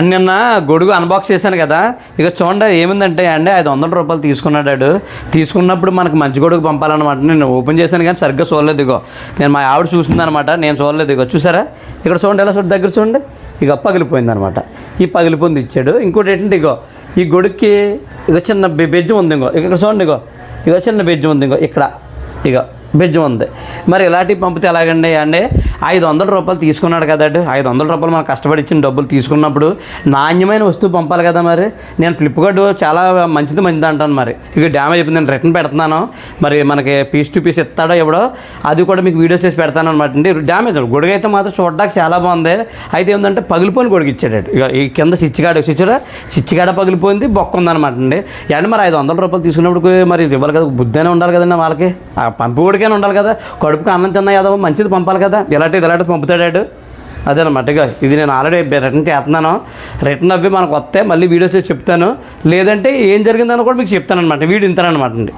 And నిన్న గొడుగు unbox చేశాను కదా. ఇక చూడండి ఏమిందంటే అండి ఐదు వందల రూపాయలు తీసుకున్నాడు తీసుకున్నప్పుడు మనకు మంచి గొడుగు పంపాలన్నమాట. నేను ఓపెన్ చేశాను కానీ సరిగ్గా చూడలేదు ఇగో. నేను మా ఆవిడ చూసిందనమాట నేను చూడలేదు ఇగో. చూసారా? ఇక్కడ చూడండి ఎలా చూడండి దగ్గర చూడండి. ఇక పగిలిపోయింది అనమాట ఈ పగిలిపోయింది ఇచ్చాడు. ఇంకోటి ఏంటంటే ఇగో ఈ గొడుగుకి ఇక చిన్న బెజ్జం ఉంది ఇంకో. ఇక్కడ చూడండి ఇగో. ఇక చిన్న బెజ్జం ఉంది ఇంకో. ఇక్కడ. ఇక బెజ్జం ఉంది. మరి ఇలాంటివి పంపితే ఎలాగండి అంటే ఐదు వందల రూపాయలు తీసుకున్నాడు కదండి ఐదు వందల రూపాయలు మనం కష్టపడి ఇచ్చిన డబ్బులు తీసుకున్నప్పుడు నాణ్యమైన వస్తువు పంపాలి కదా మరి. నేను ఫ్లిప్కార్ట్ చాలా మంచిది మంచిది అంటాను మరి. ఇక డ్యామేజ్ అయిపోయింది. నేను రిటర్న్ పెడుతున్నాను. మరి మనకి పీస్ టు పీస్ ఇస్తాడో ఎవడో అది కూడా మీకు వీడియో చేసి పెడతాను అనమాట అండి. డ్యామేజ్ గొడుగు అయితే మాత్రం చూడడానికి చాలా బాగుంది. అయితే ఏంటంటే పగిలిపోయిన గొడుగు ఇచ్చాడు ఇక ఈ కింద సిచ్చిగాడ సిచ్చుడా సిచ్చిగాడ పగిలిపోయింది. బొక్క ఉందనమాట అండి. అంటే మరి ఐదు వందల రూపాయలు తీసుకున్నప్పుడు మరి ఇవ్వాలి కదా. బుద్ధి అయినా ఉండాలి కదండి వాళ్ళకి. ఆ పంపివాడికైనా ఉండాలి కదా. కడుపుకి అన్నం తిన్నా ఏదో మంచిది పంపాలి కదా. ఇలాంటిది ఇలాంటిది పంపుతాడాడు అదేనమాట ఇది నేను ఆల్రెడీ రిటర్న్ చేస్తున్నాను. రిటర్న్ అవి మనకు వస్తే మళ్ళీ వీడియోస్ చెప్తాను. లేదంటే ఏం జరిగిందని కూడా మీకు చెప్తాను అనమాట వీడియో ఇంతానమాట అండి.